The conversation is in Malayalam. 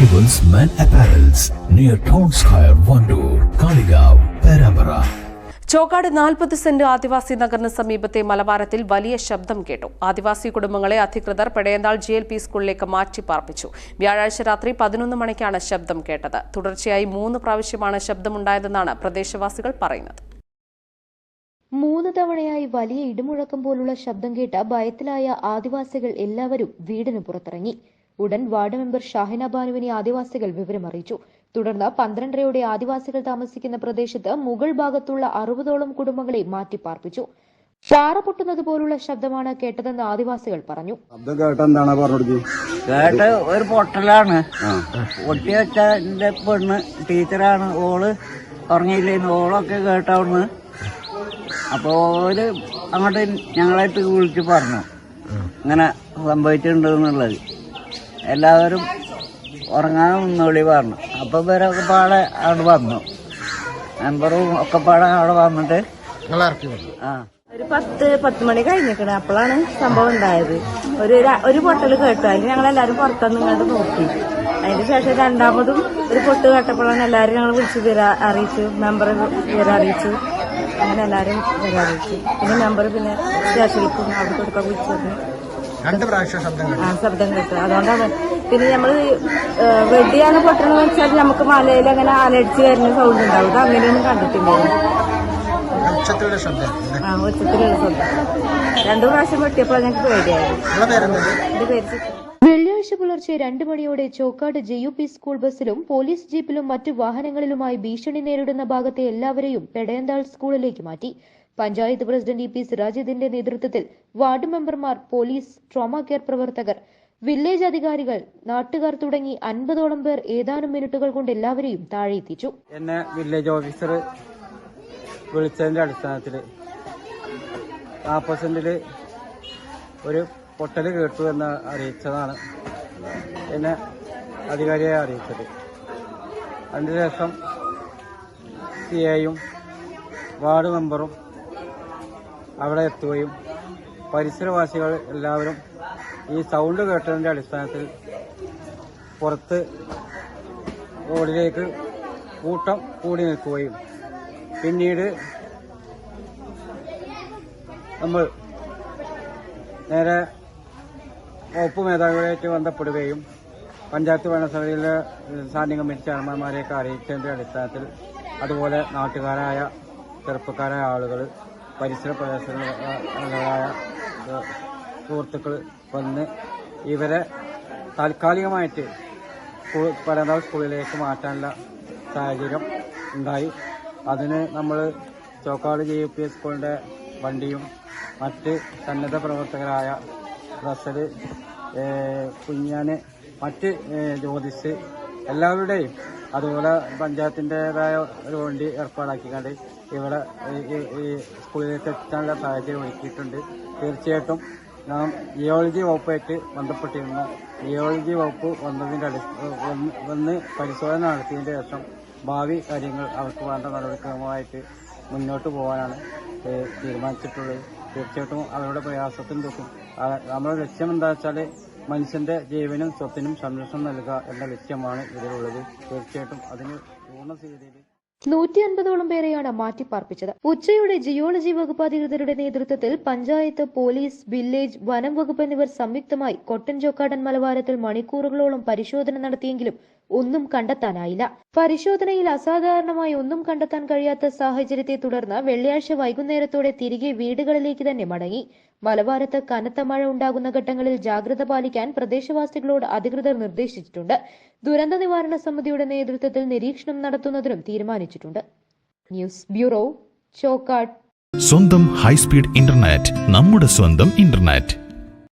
Arrivals Men Apparels near Town Square, Vandoor, Kaligav, Perambara. Chokkad നാൽപ്പത് സെന്റ് ആദിവാസി നഗറിന് സമീപത്തെ മലബാരത്തിൽ വലിയ ശബ്ദം കേട്ടു. ആദിവാസി കുടുംബങ്ങളെ അധികൃതർ പെടയന്താൾ ജി എൽ പി സ്കൂളിലേക്ക് മാറ്റി പാർപ്പിച്ചു വ്യാഴാഴ്ച രാത്രി പതിനൊന്ന് മണിക്കാണ് ശബ്ദം കേട്ടത്. തുടർച്ചയായി മൂന്ന് പ്രാവശ്യമാണ് ശബ്ദമുണ്ടായതെന്നാണ് പ്രദേശവാസികൾ പറയുന്നത്. മൂന്ന് തവണയായി വലിയ ഇടിമുഴക്കം പോലുള്ള ശബ്ദം കേട്ട ഭയത്തിലായ ആദിവാസികൾ എല്ലാവരും വീടിന് പുറത്തിറങ്ങി. ഉടൻ വാർഡ് മെമ്പർ ഷാഹിന ബാനുവിനെ ആദിവാസികൾ വിവരമറിയിച്ചു തുടർന്ന് പന്ത്രണ്ടരയോടെ ആദിവാസികൾ താമസിക്കുന്ന പ്രദേശത്ത് മുകൾ ഭാഗത്തുള്ള അറുപതോളം കുടുംബങ്ങളെ മാറ്റിപ്പാർപ്പിച്ചു. പാറ പൊട്ടുന്നത് പോലുള്ള ശബ്ദമാണ് കേട്ടതെന്ന് ആദിവാസികൾ പറഞ്ഞു. ശബ്ദം കേട്ട എന്താണ് പറഞ്ഞു കേട്ട് ഒരു പൊട്ടലാണ്. പൊട്ടി പെണ്ണ് ടീച്ചറാണ്. ഓൾ ഉറങ്ങിയില്ലേന്ന് ഓളൊക്കെ കേട്ടവിടുന്ന് അപ്പൊ ഓര് അങ്ങോട്ട് ഞങ്ങളായിട്ട് വിളിച്ചു പറഞ്ഞു. ഇങ്ങനെ സംഭവിച്ചിട്ടുണ്ട് എന്നുള്ളത് എല്ലാവരും ഉറങ്ങാൻ നിന്നോളി പറഞ്ഞു അപ്പൊ ഇവരൊക്കെ പാടെ അവിടെ വന്നു. മെമ്പറും ഒക്കെ പാടെ അവിടെ വന്നിട്ട് ആ. ഒരു പത്ത് പത്ത് മണി കഴിഞ്ഞിക്കണേ. അപ്പോഴാണ് സംഭവം ഉണ്ടായത്. ഒരു ഒരു പൊട്ടൽ കേട്ടു. അതിന് ഞങ്ങൾ എല്ലാവരും പുറത്തുനിന്ന് ഇങ്ങോട്ട് നോക്കി. അതിന് ശേഷം രണ്ടാമതും ഒരു പൊട്ട് കേട്ടപ്പോഴാണ് എല്ലാവരും ഞങ്ങൾ വിളിച്ച് വിവര അറിയിച്ചു. മെമ്പർ വിവരം അറിയിച്ചു. അങ്ങനെ എല്ലാവരും വിവരം അറിയിച്ചു. പിന്നെ മെമ്പർ പിന്നെ സ്റ്റേഷനിലേക്കും അവിടെ കൊടുക്കാൻ വിളിച്ചു രണ്ട് പ്രാവശ്യം ശബ്ദം കേട്ടു. ആ ശബ്ദം കേട്ടു. അതുകൊണ്ടാണ് പിന്നെ നമ്മൾ വെടിയാണ് പൊട്ടണെന്ന് വെച്ചാൽ നമുക്ക് മലയിൽ അങ്ങനെ ആലടിച്ച് വരുന്ന സൗണ്ട് ഉണ്ടാവും. അത് അങ്ങനെയൊന്നും കണ്ടിട്ടില്ല. ഉച്ചത്തിലുള്ള ശബ്ദം ഉച്ചത്തിലുള്ള ശബ്ദം. രണ്ടു പ്രാവശ്യം വെട്ടിയപ്പോൾ ഞങ്ങൾക്ക് പേടിയായിരുന്നു വെള്ളിയാഴ്ച പുലർച്ചെ രണ്ട് മണിയോടെ Chokkad J U P school ബസ്സിലും police ജീപ്പിലും മറ്റു വാഹനങ്ങളിലുമായി ഭീഷണി നേരിടുന്ന ഭാഗത്തെ എല്ലാവരെയും പെടയന്താൾ സ്കൂളിലേക്ക് മാറ്റി. പഞ്ചായത്ത് പ്രസിഡന്റ് ഇ പി സിറാജിദിന്റെ നേതൃത്വത്തിൽ വാർഡ് മെമ്പർമാർ പോലീസ് ട്രോമ കെയർ പ്രവർത്തകർ വില്ലേജ് അധികാരികൾ നാട്ടുകാർ തുടങ്ങി അൻപതോളം പേർ ഏതാനും മിനിറ്റുകൾ കൊണ്ട് എല്ലാവരെയും താഴെ എത്തിച്ചു എന്നെ വില്ലേജ് ഓഫീസർ വിളിച്ചതിന്റെ അടിസ്ഥാനത്തിൽ നാൽപ്പത് സെന്റിൽ ഒരു പൊട്ടൽ കേട്ടു എന്ന് അറിയിച്ചതാണ് എന്നെ അധികാരിയെ അറിയിച്ചത്. അതിനുശേഷം സി എയും വാർഡ് മെമ്പറും അവിടെ എത്തുകയും പരിസരവാസികൾ എല്ലാവരും ഈ സൗണ്ട് കേട്ടതിന്റെ അടിസ്ഥാനത്തിൽ പുറത്ത് റോഡിലേക്ക് കൂട്ടം കൂടി നിൽക്കുകയും പിന്നീട് നമ്മൾ നേരെ വകുപ്പ് മേധാവികളായിട്ട് ബന്ധപ്പെടുകയും പഞ്ചായത്ത് ഭരണസമിതിയിലെ സ്റ്റാൻഡിംഗ് കമ്മിറ്റി ചെയർമാൻമാരെയൊക്കെ അറിയിച്ചതിന്റെ അടിസ്ഥാനത്തിൽ അതുപോലെ നാട്ടുകാരായ ചെറുപ്പക്കാരായ ആളുകൾ പരിസര പ്രദേശങ്ങളായ സുഹൃത്തുക്കൾ വന്ന് ഇവരെ താൽക്കാലികമായിട്ട് സ്കൂൾ പരന്താവ് സ്കൂളിലേക്ക് മാറ്റാനുള്ള സാഹചര്യം ഉണ്ടായി. അതിന് നമ്മൾ ചോക്കാട് ജെ പി സ്കൂളിന്റെ വണ്ടിയും മറ്റ് സന്നദ്ധ പ്രവർത്തകരായ റസൽ കുഞ്ഞാന് മറ്റ് ജ്യോതിസ് എല്ലാവരുടെയും അതുപോലെ പഞ്ചായത്തിന്റെതായ ഒരു വണ്ടി ഏർപ്പാടാക്കിക്കാണ്ട് ഇവിടെ ഈ- സ്കൂളിലേക്ക് എത്താനുള്ള സാഹചര്യം ഒരുക്കിയിട്ടുണ്ട്. തീർച്ചയായിട്ടും നാം ജിയോളജി വകുപ്പായിട്ട് ബന്ധപ്പെട്ടിരുന്നു. ജിയോളജി വകുപ്പ് വന്നതിന്റെ അടി വന്ന് പരിശോധന നടത്തിയതിന്റെ ശേഷം ഭാവി കാര്യങ്ങൾ അവർക്ക് വേണ്ട നടപടിക്രമമായിട്ട് മുന്നോട്ട് പോകാനാണ് തീരുമാനിച്ചിട്ടുള്ളത്. തീർച്ചയായിട്ടും അവരുടെ പ്രയാസത്തിന്റെ നമ്മുടെ ലക്ഷ്യം എന്താ വെച്ചാൽ മനുഷ്യന്റെ ജീവനും സ്വത്തിനും സംരക്ഷണം നൽകുക എന്ന ലക്ഷ്യമാണ് ഇതിലുള്ളത്. തീർച്ചയായിട്ടും അതിന് പൂർണ സ്ഥിതിയിൽ നൂറ്റി അൻപതോളം പേരെയാണ് മാറ്റിപ്പാർപ്പിച്ചത്. ഉച്ചയോടെ ജിയോളജി വകുപ്പ് അധികൃതരുടെ നേതൃത്വത്തിൽ പഞ്ചായത്ത് പോലീസ് വില്ലേജ് വനം വകുപ്പ് എന്നിവർ സംയുക്തമായി കൊട്ടൻ ചോക്കാടൻ മലവാരത്തിൽ മണിക്കൂറുകളോളം പരിശോധന നടത്തിയെങ്കിലും ഒന്നും കണ്ടെത്താനായില്ല. പരിശോധനയിൽ അസാധാരണമായി ഒന്നും കണ്ടെത്താൻ കഴിയാത്ത സാഹചര്യത്തെ തുടർന്ന് വെള്ളിയാഴ്ച വൈകുന്നേരത്തോടെ തിരികെ വീടുകളിലേക്ക് തന്നെ മടങ്ങി. മലബാരത്ത് കനത്ത മഴ ഉണ്ടാകുന്ന ഘട്ടങ്ങളിൽ ജാഗ്രത പാലിക്കാൻ പ്രദേശവാസികളോട് അധികൃതർ നിർദ്ദേശിച്ചിട്ടുണ്ട്. ദുരന്ത നിവാരണ സമിതിയുടെ നേതൃത്വത്തിൽ നിരീക്ഷണം നടത്തുന്നതിനും തീരുമാനിച്ചിട്ടുണ്ട്. News bureau Chokkad. സ്വന്തം ഹൈസ്പീഡ് ഇന്റർനെറ്റ് നമ്മുടെ സ്വന്തം ഇന്റർനെറ്റ്.